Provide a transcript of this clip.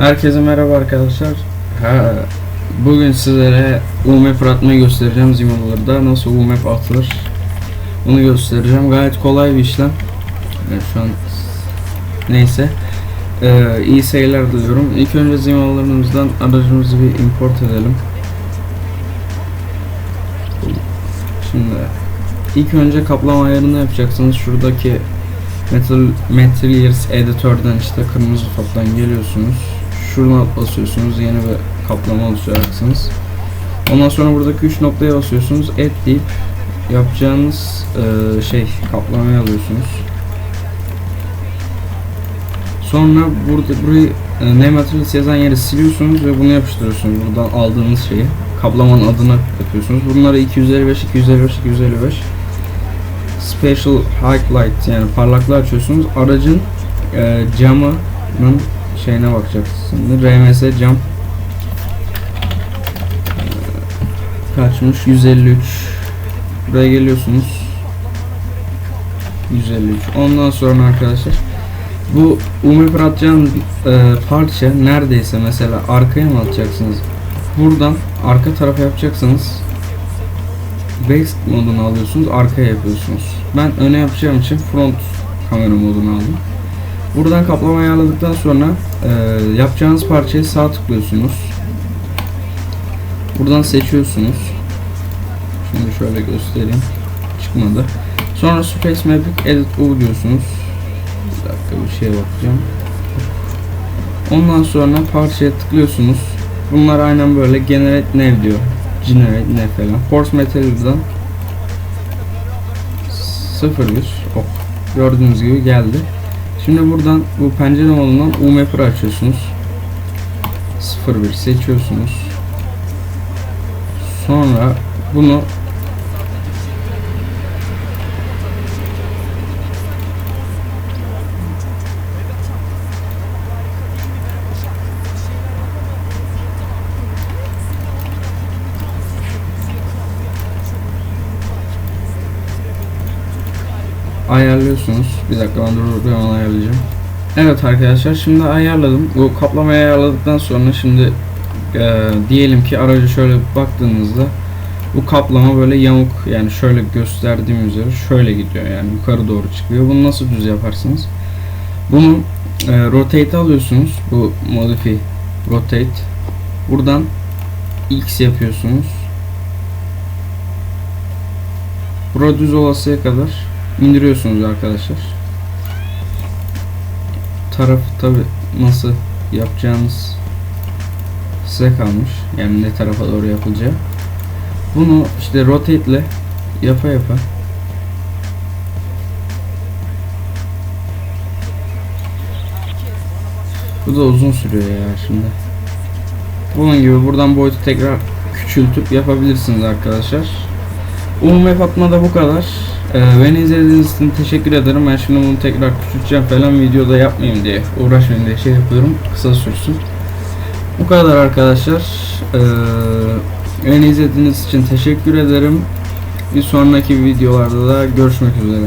Herkese merhaba arkadaşlar. Ha, bugün sizlere UMAP atmayı göstereceğim Zimmer'larda nasıl UMAP atılır. Bunu göstereceğim. Gayet kolay bir işlem. Evet, şu an neyse. Ee, iyi seyirler diliyorum. İlk önce Zimmer'larımızdan aracımızı bir import edelim. Şimdi ilk önce kaplama ayarını yapacaksınız. Şuradaki Metal, Materials Editor'dan işte kırmızı toptan geliyorsunuz. Şuradan basıyorsunuz. Yeni bir kaplama oluşturacaksınız. Ondan sonra buradaki 3 noktaya basıyorsunuz. Et deyip yapacağınız eee, şey kaplamayı alıyorsunuz. Sonra burada burayı e, ne materials yazan yeri siliyorsunuz ve bunu yapıştırıyorsunuz. Buradan aldığınız şeyi kaplamanın adını yapıyorsunuz. Bunları 255 255 255 Special Highlight yani parlaklığı açıyorsunuz. Aracın e, camının şeyine bakacaksınız. RMS cam. E, kaçmış? 153 buraya geliyorsunuz. 153 ondan sonra arkadaşlar bu umumi atacağınız e, parça neredeyse mesela arkaya mı atacaksınız? Buradan arka tarafa yapacaksınız. Base modunu alıyorsunuz, arkaya yapıyorsunuz. Ben öne yapacağım için front kamera modunu aldım. Buradan kaplama ayarladıktan sonra e, yapacağınız parçayı sağ tıklıyorsunuz. Buradan seçiyorsunuz. Şimdi şöyle göstereyim. Çıkmadı. Sonra Space Mapping Edit U diyorsunuz. Bir dakika bir şeye bakacağım. Ondan sonra parçaya tıklıyorsunuz. Bunlar aynen böyle Generate Nav diyor. Generate ne falan. Force Material'dan 01 ok. Gördüğünüz gibi geldi. Şimdi buradan bu pencere modundan UMapper'ı açıyorsunuz. 01 seçiyorsunuz. Sonra bunu ayarlıyorsunuz. Bir dakika ben dur bir hemen ayarlayacağım. Evet arkadaşlar şimdi ayarladım. Bu kaplamayı ayarladıktan sonra şimdi e, diyelim ki aracı şöyle baktığınızda bu kaplama böyle yamuk yani şöyle gösterdiğim üzere şöyle gidiyor yani yukarı doğru çıkıyor. Bunu nasıl düz yaparsınız? Bunu e, rotate alıyorsunuz. Bu modify rotate. Buradan x yapıyorsunuz. Bura düz olasıya kadar indiriyorsunuz arkadaşlar. Taraf tabi nasıl yapacağınız size kalmış. Yani ne tarafa doğru yapılacağı. Bunu işte rotate ile yapa yapa Bu da uzun sürüyor ya şimdi. Bunun gibi buradan boyutu tekrar küçültüp yapabilirsiniz arkadaşlar. Umum atma da bu kadar. Ee, beni izlediğiniz için teşekkür ederim. Ben şimdi bunu tekrar küçülteceğim falan videoda yapmayayım diye uğraşmayayım diye şey yapıyorum. Kısa sürsün. Bu kadar arkadaşlar. Ee, beni izlediğiniz için teşekkür ederim. Bir sonraki videolarda da görüşmek üzere.